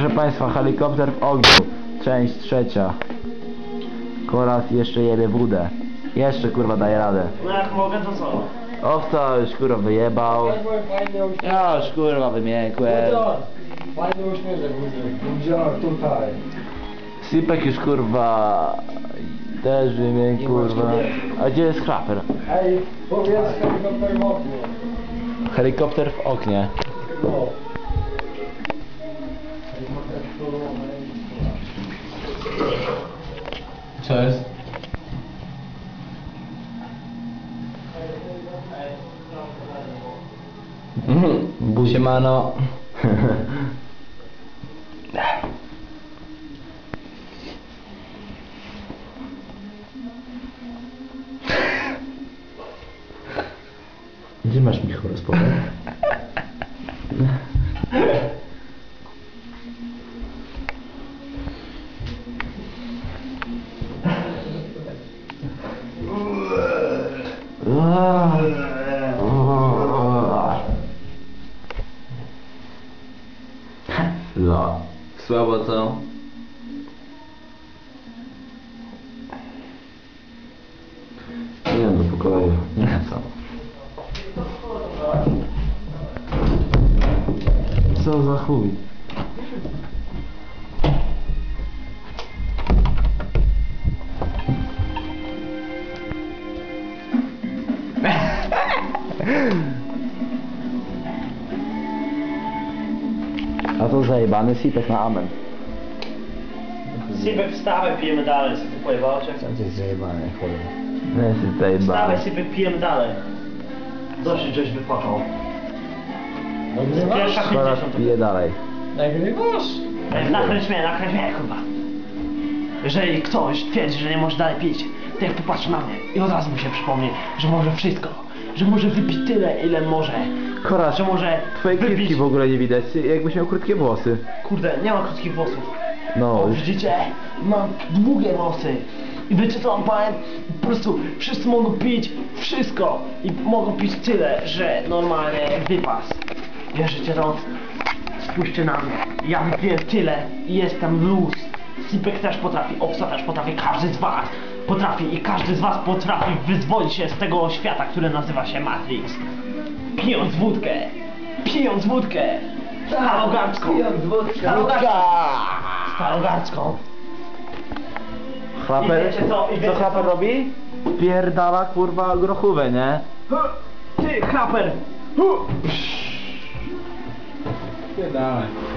Proszę Państwa, helikopter w ogniu. Część trzecia. Koraz jeszcze jebie wódę. Jeszcze kurwa daje radę. No jak mogę, to co? Owca już kurwa wyjebał. Ja już kurwa wymiękłem. Fajny uśmieszek. Budzior tutaj. Sipek już kurwa też wymiękł kurwa. A gdzie jest chlaper? Ej, powiedz helikopter w oknie. Helikopter w oknie. No. Co jest? Siemano. Gdzie masz Michał rozpowiem? No. Słabo co? Nie no, po kolei. Nie co? Co za chuj? A to zajebany sipek na amen. Sipek wstawaj, pijemy dalej, co ty pojebałeś? jak- To jest zajebane, chuj. No jest zajebany. Wstawaj, Sipek, pijemy dalej. Dosyć, żeś wypłakał. Nagrywasz? Pierwsza Koraz 50. pije dalej. Nagrywasz? Ej, Nakręć mnie, nakręć mnie, kurwa. Jeżeli ktoś twierdzi, że nie może dalej pić, to jak popatrzy na mnie i od razu mu się przypomni, że może wszystko, że może wypić tyle, ile może, Koraz, że może twoje wypić... w ogóle nie widać, jakbyś miał krótkie włosy. Kurde, nie mam krótkich włosów. No, już widzicie? Mam długie włosy. I wiecie co wam powiem? Po prostu wszyscy mogą pić wszystko. I mogą pić tyle, że normalnie wypas. Wierzycie to? Spójrzcie na mnie. Ja wypiłem tyle i jestem luz. Sipek też potrafi, Owca też potrafi, każdy z was potrafi i każdy z was potrafi wyzwolić się z tego świata, który nazywa się Matrix. Pijąc wódkę. Pijąc wódkę. Starogardzką. Starogardzką. Starogardzką. Chlaper, I wiecie co? I co wiecie chlaper co? robi? Pierdala kurwa grochówę, nie? Ty, kraper! Nie daj.